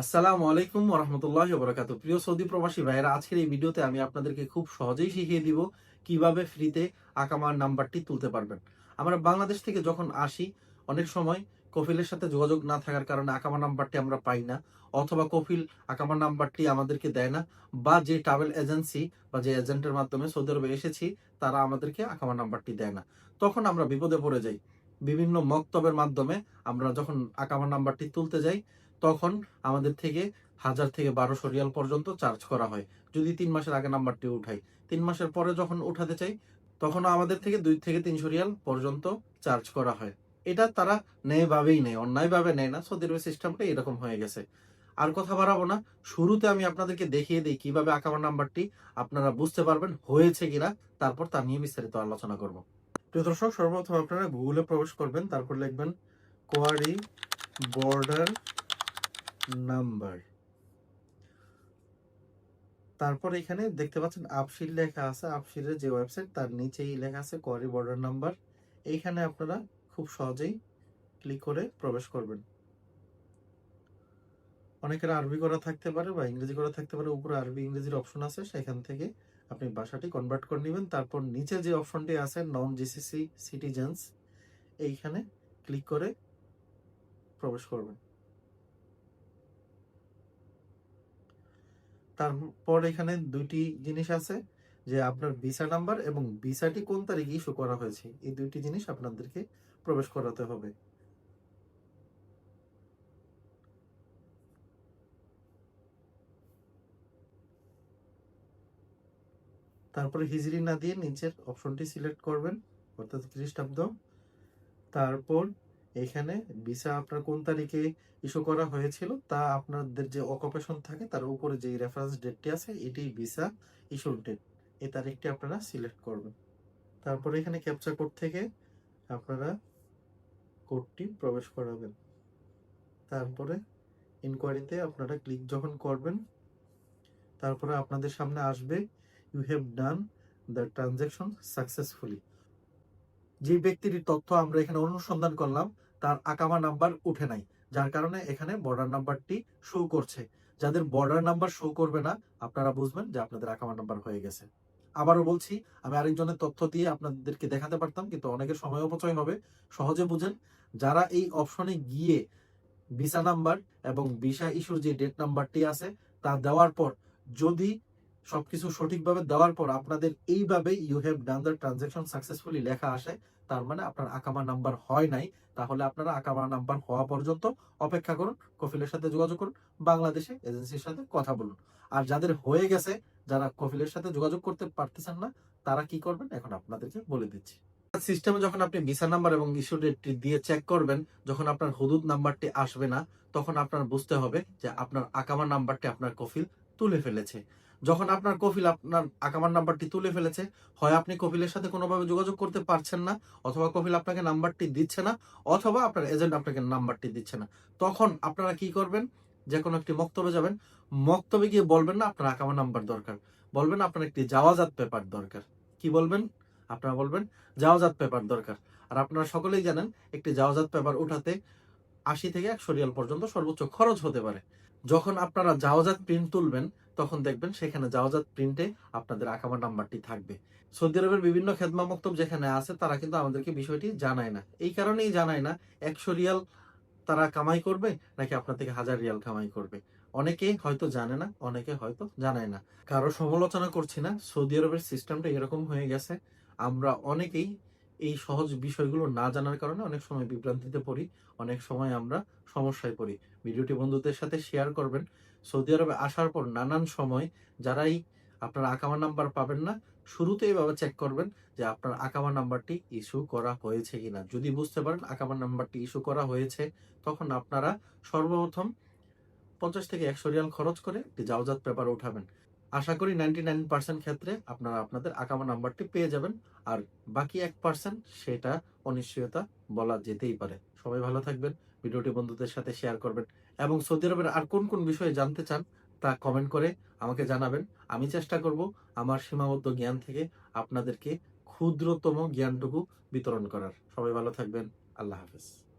আসসালামু আলাইকুম রহমতুল্লাহ বরাকাত প্রিয় সৌদি প্রবাসী ভাইয়েরা, আজকের এই ভিডিওতে আমি আপনাদেরকে খুব সহজেই শিখিয়ে দিব কীভাবে ফ্রিতে আকামার নাম্বারটি তুলতে পারবেন। আমরা বাংলাদেশ থেকে যখন আসি, অনেক সময় কফিলের সাথে যোগাযোগ না থাকার কারণে আকামা নাম্বারটি আমরা পাই না, অথবা কফিল আকামা নাম্বারটি আমাদেরকে দেয় না, বা যে ট্রাভেল এজেন্সি বা যে এজেন্টের মাধ্যমে সৌদি আরবে এসেছি, তারা আমাদেরকে আকামা নাম্বারটি দেয় না। তখন আমরা বিপদে পড়ে যাই। বিভিন্ন মক্তবের মাধ্যমে আমরা যখন আকামা নাম্বারটি তুলতে যাই তখন আমাদের থেকে হাজার থেকে বারোশো রিয়াল পর্যন্ত চার্জ করা হয়। যদি তিন মাসের আগে নাম্বারটি উঠাই। তিন মাসের পরে যখন উঠাতে চাই তখন আমাদের থেকে দুই থেকে তিনশো রিয়াল পর্যন্ত চার্জ করা হয়। এটা তারা ন্যায়ভাবেই নেয়, অন্যায়ভাবে নেয় না। সৌদি আরবের সিস্টেমটা এরকম হয়ে গেছে। আর কথা বাড়াবো না, শুরুতে আমি আপনাদেরকে দেখিয়ে দিই কীভাবে আকামার নাম্বারটি আপনারা বুঝতে পারবেন হয়েছে কিনা, তারপর তা নিয়ে বিস্তারিত আলোচনা করব। প্রিয় দর্শক, সর্বপ্রথম আপনারা গুগলে প্রবেশ করবেন, তারপর লিখবেন কোয়ারি বর্ডার নাম্বার। তারপর এখানে দেখতে পাচ্ছেন আপশিল লেখা আছে। আপশিলের যে ওয়েবসাইট তার নিচেই লেখা আছে কোয়ারি বর্ডার নাম্বার এইখানে আপনারা খুব সহজেই ক্লিক করে প্রবেশ করবেন। অনেকের আরবি করা থাকতে পারে বা ইংরেজি করা থাকতে পারে, উপরে আরবি, ইংরেজির অপশন আছে। সেখান থেকে আপনি ভাষাটি কনভার্ট করে নেবেন। তারপর নিচে যে অপশনটি আছে নন জিসিসি সিটিজেন্স এইখানে ক্লিক করে প্রবেশ করবেন। তারপর এখানে দুইটি জিনিস আছে, যে আপনার ভিসা নাম্বার এবং ভিসাটি কোন তারিখে ইস্যু করা হয়েছে। এই দুইটি জিনিস আপনাদেরকে প্রবেশ করাতে হবে। তারপরে হিজরি না দিয়ে নিচের অপশনটি সিলেক্ট করবেন, অর্থাৎ খ্রিস্টাব্দ তারপর এখানে ভিসা আপনার কোন তারিখে ইস্যু করা হয়েছিল, তা আপনাদের যে অকুপেশন থাকে তার উপরে যে রেফারেন্স ডেটটি আছে, এটি ভিসা ইস্যুর ডেট এই তারিখটি আপনারা সিলেক্ট করবেন। তারপরে এখানে ক্যাপচা কোড থেকে আপনারা কোডটি প্রবেশ করাবেন। তারপরে ইনকোয়ারিতে আপনারা ক্লিক যখন করবেন, তারপরে আপনাদের সামনে আসবে you have done the transaction successfully যে ব্যক্তির তথ্য আমরা এখানে অনুসন্ধান করলাম তার আকামা নাম্বার উঠে নাই, যার কারণে এখানে বর্ডার নাম্বারটি শো করছে। যাদের বর্ডার নাম্বার শো করবে না, আপনারা বুঝবেন যে আপনাদের আকামা নাম্বার হয়ে গেছে। আবারও বলছি, আমি আরেকজনের তথ্য দিয়ে আপনাদেরকে দেখাতে পারতাম, কিন্তু অনেকের সময় অপচয় হবে। সহজে বুঝেন, যারা এই অপশনে গিয়ে ভিসা নাম্বার এবং ভিসা ইস্যুর যে ডেট নাম্বারটি আছে, তা দেওয়ার পর যদি সবকিছু সঠিকভাবে দেওয়ার পর আপনাদের এইভাবে you have done the transaction successfully লেখা আসে। তার মানে আপনার আকামা নাম্বার হয় নাই। তাহলে আপনারা আকামা নাম্বার হওয়া পর্যন্ত অপেক্ষা করুন কফিলের সাথে যোগাযোগ করুন, বাংলাদেশে এজেন্সির সাথে কথা বলুন। আর যাদের হয়ে গেছে, যারা কফিলের সাথে যোগাযোগ করতে পারতেছেন না, তারা কি করবেন? এখন আপনাদেরকে বলে দিচ্ছি। সিস্টেমে যখন আপনি ভিসা নাম্বার এবং ইস্যু ডেটটি দিয়ে চেক করবেন, যখন আপনার হুদুদ নাম্বারটি আসবে না, তখন আপনার বুঝতে হবে যে আপনার আকামা নাম্বারটি আপনার কফিল তুলে ফেলেছে। যখন আপনার কফিল আপনার আকামার নাম্বারটি তুলে ফেলেছে, হয় আপনি কফিলের সাথে কোনোভাবে যোগাযোগ করতে পারছেন না, অথবা কফিল আপনাকে নাম্বারটি দিচ্ছে না, অথবা আপনার এজেন্ট আপনাকে নাম্বারটি দিচ্ছে না। তখন আপনারা কি করবেন? যে কোনো একটি মক্তবে যাবেন। মক্তবে গিয়ে বলবেন না, আপনার আকামা নাম্বার দরকার। বলবেন, আপনার একটি জাওয়াজাত পেপার দরকার। কি বলবেন? আপনারা বলবেন, জাওয়াজাত পেপার দরকার। আর আপনারা সকলেই জানেন, একটি যাওয়াজাত পেপার উঠাতে আশি থেকে একশো রিয়াল পর্যন্ত সর্বোচ্চ খরচ হতে পারে। যখন আপনারা জাওয়াজাত প্রিন্ট তুলবেন তখন দেখবেন সেখানে জাওয়াজাত প্রিন্টে আপনাদের আকামা নাম্বারটি থাকবে। সৌদি আরবের বিভিন্ন খেদমা মক্তব যেখানে আছে, তারা কিন্তু আমাদেরকে বিষয়টি জানায় না। এই কারণেই জানায় না, একশো রিয়াল তারা কামাই করবে, নাকি আপনার থেকে হাজার রিয়াল কামাই করবে? অনেকে হয়তো জানে না, অনেকে হয়তো জানায় না। কারও সমালোচনা করছি না, সৌদি আরবের সিস্টেমটা এরকম হয়ে গেছে। আমরা অনেকেই এই সহজ বিষয়গুলো না জানার কারণে অনেক সময় বিভ্রান্তিতে পড়ি, অনেক সময় আমরা সমস্যায় পড়ি। ভিডিওটি বন্ধুদের সাথে শেয়ার করবেন। সৌদি আরবে আসার পর নানান সময় যারাই আপনার আকামা নাম্বার পাবেন না শুরুতে এইভাবে চেক করবেন যে আপনার আকামা নাম্বারটি ইস্যু করা হয়েছে কিনা। যদি বুঝতে পারেন আকামা নাম্বারটি ইস্যু করা হয়েছে, তখন আপনারা সর্বপ্রথম পঞ্চাশ থেকে একশো রিয়াল খরচ করে একটি জাওজাত পেপার উঠাবেন। আশা করি নাইনটি নাইন পার্সেন্ট ক্ষেত্রে আপনারা আপনাদের আকামা নাম্বারটি পেয়ে যাবেন, আর বাকি এক পার্সেন্ট সেটা অনিশ্চয়তা বলা যেতেই পারে। সবাই ভালো থাকবেন, ভিডিওটি বন্ধুদের সাথে শেয়ার করবেন। এবং সৌদি আরবের আর কোন কোন বিষয়ে জানতে চান তা কমেন্ট করে আমাকে জানাবেন। আমি চেষ্টা করব আমার সীমাবদ্ধ জ্ঞান থেকে আপনাদেরকে ক্ষুদ্রতম জ্ঞানটুকু বিতরণ করার। সবাই ভালো থাকবেন। আল্লাহ হাফেজ।